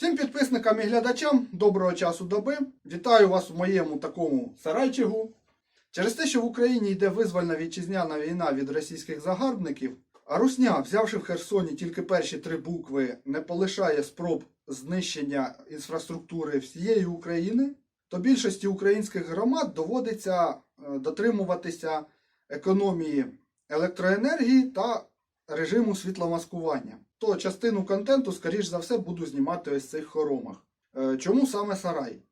Всім підписникам і глядачам доброго часу доби. Вітаю вас у моєму такому сарайчигу. Через те, що в Україні йде визвольна вітчизняна війна від російських загарбників, а Русня, взявши в Херсоні тільки перші три букви, не полишає спроб знищення інфраструктури всієї України, то більшості українських громад доводиться е, дотримуватися економії електроенергії та режиму світломаскування. То частину контенту, скоріш за все, буду знімати ось цих хоромах. Е, Чому саме сарай?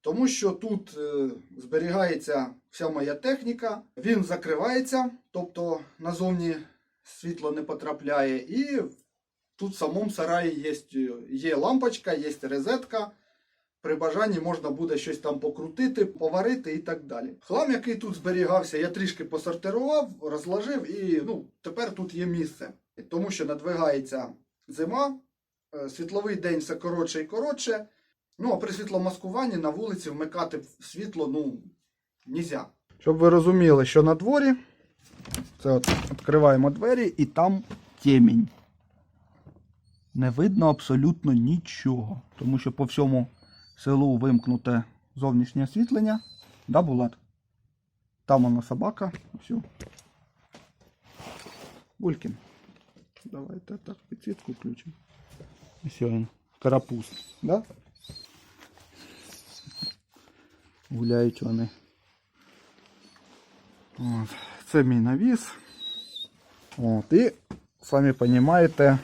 Тому що тут е, зберігається вся моя техніка, він закривається, тобто назовні світло не потрапляє, і тут в самому сараї є, є лампочка, є розетка. При бажанні можна буде щось там покрутити, поварити і так далі. Хлам, який тут зберігався, я трішки посортирував, розложив і ну, тепер тут є місце. Тому що надвигається зима, е, світловий день все коротше і коротше. Ну, а при світломаскуванні на вулиці вмикати світло, ну, нельзя. Щоб ви розуміли, що на дворі, це от відкриваємо двері і там темінь. Не видно абсолютно нічого, тому що по всьому селу вимкнуте зовнішнє освітлення. Да, Булат? Там воно собака. Все. Булькін. Давайте так підсвітку включимо. І все він. Карапуз. Да? Гуляють вони. От. Це мій навіс. От. І самі розумієте,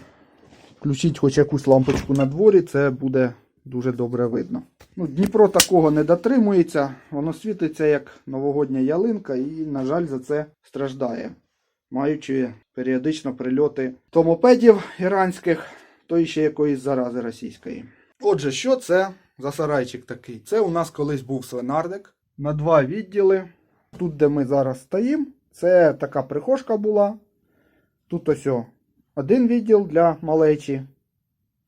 включити хоч якусь лампочку на дворі, це буде дуже добре видно. Ну, Дніпро такого не дотримується, воно світиться як новогодня ялинка і, на жаль, за це страждає, маючи періодично прильоти то мопедів іранських, то і ще якоїсь зарази російської. Отже, що це за сарайчик такий? Це у нас колись був свинарник на два відділи. Тут, де ми зараз стоїмо, це така прихожка була. Тут ось один відділ для малечі.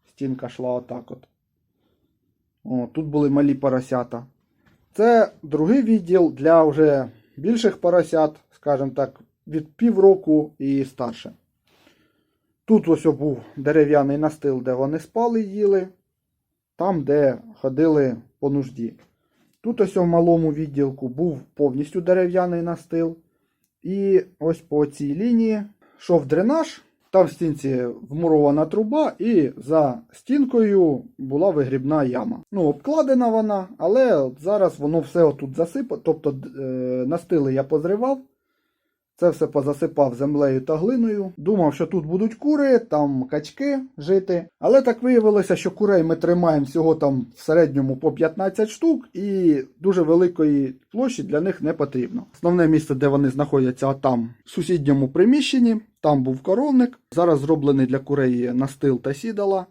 Стінка йшла отак от. Тут були малі поросята. Це другий відділ для вже більших поросят, скажімо так, від півроку і старше. Тут ось був дерев'яний настил, де вони спали їли. Там, де ходили по нужді. Тут ось в малому відділку був повністю дерев'яний настил. І ось по цій лінії йшов дренаж. Там в стінці вмурована труба, і за стінкою була вигрібна яма. Ну, обкладена вона, але зараз воно все отут засипало. Тобто е, настили я позривав. Це все позасипав землею та глиною. Думав, що тут будуть кури, там качки жити. Але так виявилося, що курей ми тримаємо всього там в середньому по 15 штук, і дуже великої площі для них не потрібно. Основне місце, де вони знаходяться, там в сусідньому приміщенні. Там був коровник. Зараз зроблений для курей настил та сідала.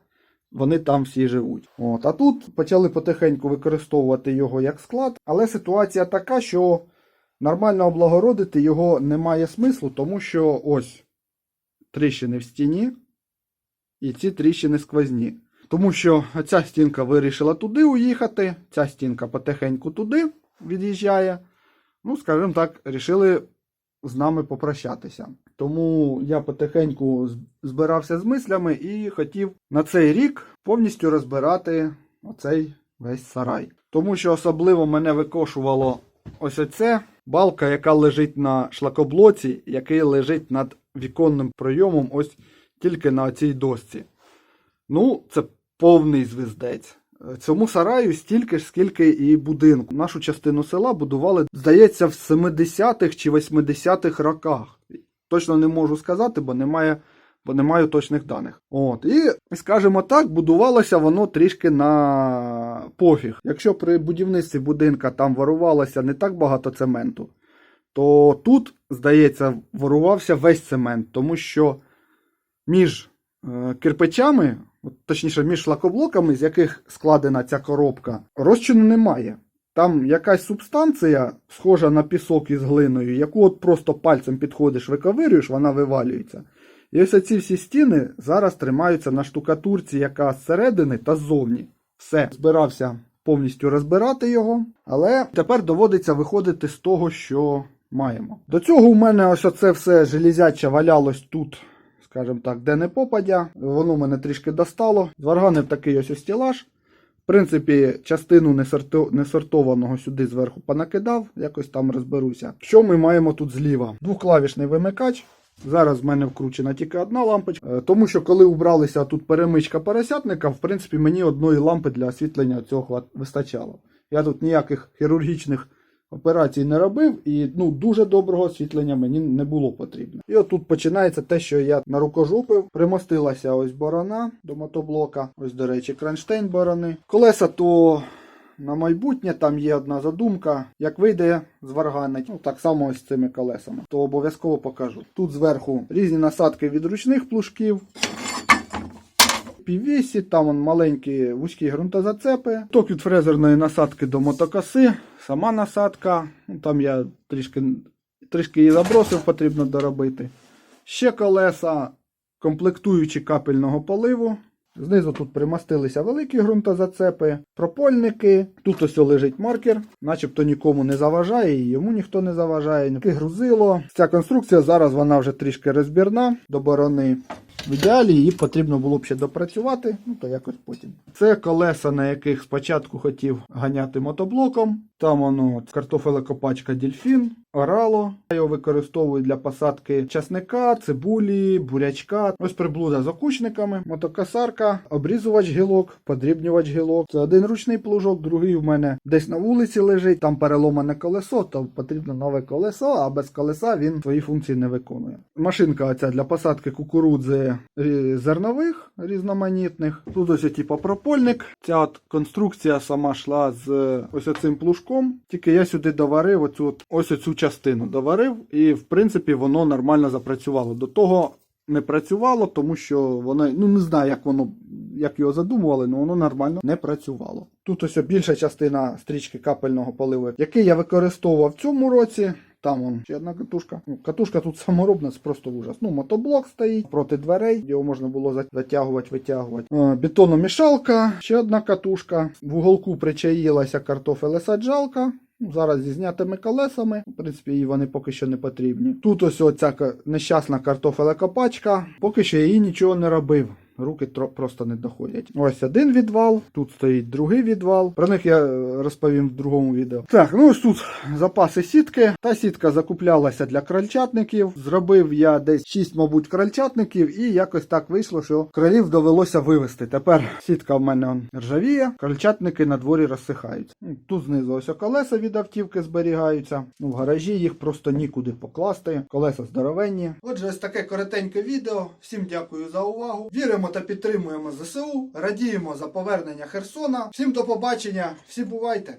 Вони там всі живуть. От. А тут почали потихеньку використовувати його як склад. Але ситуація така, що нормально облагородити його немає смислу, тому що ось тріщини в стіні, і ці тріщини сквозні. Тому що ця стінка вирішила туди уїхати, ця стінка потихеньку туди від'їжджає. Ну, скажімо так, рішили з нами попрощатися. Тому я потихеньку збирався з мислями і хотів на цей рік повністю розбирати оцей весь сарай. Тому що особливо мене викошувало ось оце балка, яка лежить на шлакоблоці, який лежить над віконним пройомом, ось тільки на цій досці. Ну, це повний звіздець. Цьому сараю стільки ж, скільки і будинку. Нашу частину села будували, здається, в 70-х чи 80-х роках. Точно не можу сказати, бо немає, бо не точних даних. От. І, скажімо так, будувалося воно трішки на пофіг. Якщо при будівництві будинка там ворувалося не так багато цементу, то тут, здається, ворувався весь цемент, тому що між е, кирпичами, точніше, між шлакоблоками, з яких складена ця коробка, розчину немає. Там якась субстанція, схожа на пісок із глиною, яку от просто пальцем підходиш, виковирюєш, вона вивалюється. І ось ці всі стіни зараз тримаються на штукатурці, яка зсередини та ззовні. Все, збирався повністю розбирати його, але тепер доводиться виходити з того, що маємо. До цього у мене ось оце все железяче валялось тут, скажімо так, де не попадя. Воно мене трішки достало. Зварганив такий ось стілаж. В принципі, частину несорто- несортованого сюди зверху понакидав, якось там розберуся. Що ми маємо тут зліва? Двохклавішний вимикач. Зараз в мене вкручена тільки одна лампочка, Е, тому що коли убралися тут перемичка поросятника, в принципі, мені одної лампи для освітлення цього вистачало. Я тут ніяких хірургічних операцій не робив, і ну, дуже доброго освітлення мені не було потрібно. І от тут починається те, що я на рукожопив. Примостилася ось борона до мотоблока. Ось, до речі, кронштейн борони. Колеса то на майбутнє там є одна задумка. Як вийде зварганить, ну так само ось з цими колесами, то обов'язково покажу. Тут зверху різні насадки від ручних плужків. Піввісі, там он маленькі вузькі ґрунтозацепи, ток від фрезерної насадки до мотокоси, сама насадка. Ну, там я трішки, трішки її забросив, потрібно доробити. Ще колеса, комплектуючі капельного поливу. Знизу тут примастилися великі ґрунтозацепи, пропольники. Тут ось лежить маркер, начебто нікому не заважає, і йому ніхто не заважає. Грузило. Ця конструкція зараз вона вже трішки розбірна до борони. В ідеалі її потрібно було б ще допрацювати, ну то якось потім. Це колеса, на яких спочатку хотів ганяти мотоблоком. Там воно картофелекопачка Дельфін, орало. Я його використовую для посадки часника, цибулі, бурячка. Ось приблуда з окучниками, мотокосарка, обрізувач гілок, подрібнювач гілок. Це один ручний плужок, другий в мене десь на вулиці лежить, там переломане колесо, то потрібно нове колесо, а без колеса він свої функції не виконує. Машинка оця для посадки кукурудзи зернових різноманітних. Тут ось типу пропольник. Ця от конструкція сама йшла з ось цим плужком. Тільки я сюди доварив оцю ось оцю частину доварив, і в принципі воно нормально запрацювало. До того не працювало, тому що воно, ну не знаю, як воно, як його задумували, але воно нормально не працювало. Тут ось більша частина стрічки капельного поливу, який я використовував в цьому році. Там он ще одна катушка. Ну, катушка тут саморобна, це просто ужас. Ну, мотоблок стоїть проти дверей, його можна було затягувати, витягувати. Е, бетономішалка, ще одна катушка. В уголку причаїлася картофелесаджалка. Ну, Зараз зі знятими колесами. В принципі, їй вони поки що не потрібні. Тут ось оця нещасна картофелекопачка. Поки що їй нічого не робив. Руки просто не доходять. Ось один відвал, тут стоїть другий відвал. Про них я е, розповім в другому відео. Так, ну ось тут запаси сітки. Та сітка закуплялася для крольчатників. Зробив я десь 6, мабуть, крольчатників, і якось так вийшло, що кролів довелося вивезти. Тепер сітка в мене ржавіє, крольчатники на дворі розсихаються. Ну, Тут знизу ось колеса від автівки зберігаються. Ну, в гаражі їх просто нікуди покласти. Колеса здоровенні. Отже, ось таке коротеньке відео. Всім дякую за увагу. Віримо та підтримуємо ЗСУ. Радіємо за повернення Херсона. Всім до побачення, всі бувайте!